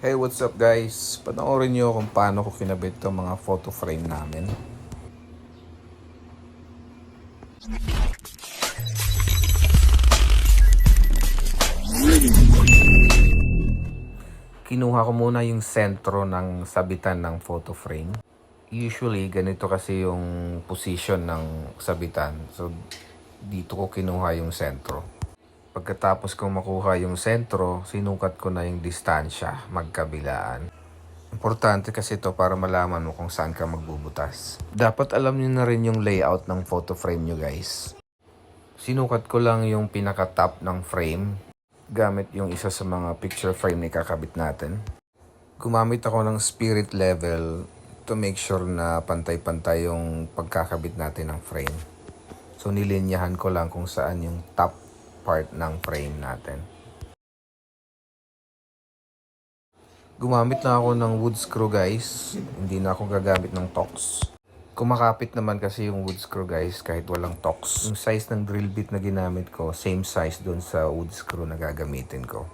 Hey, what's up guys? Panoorin nyo kung paano ko kinabit itong mga photo frame namin. Kinuha ko muna yung sentro ng sabitan ng photo frame. Usually, ganito kasi yung position ng sabitan. So, dito ko kinuha yung sentro. Pagkatapos kong makuha yung sentro, sinukat ko na yung distansya magkabilaan. Importante kasi ito para malaman mo kung saan ka magbubutas. Dapat alam niyo na rin yung layout ng photo frame nyo guys. Sinukat ko lang yung pinaka-top ng frame gamit yung isa sa mga picture frame na ikakabit natin. Gumamit ako ng spirit level to make sure na pantay-pantay yung pagkakabit natin ng frame. So nilinyahan ko lang kung saan yung top part ng frame natin. Gumamit na ako ng wood screw guys. Hindi na ako gagamit ng tox. Kumakapit naman kasi yung wood screw guys kahit walang tox. Yung size ng drill bit na ginamit ko, same size doon sa wood screw na gagamitin ko.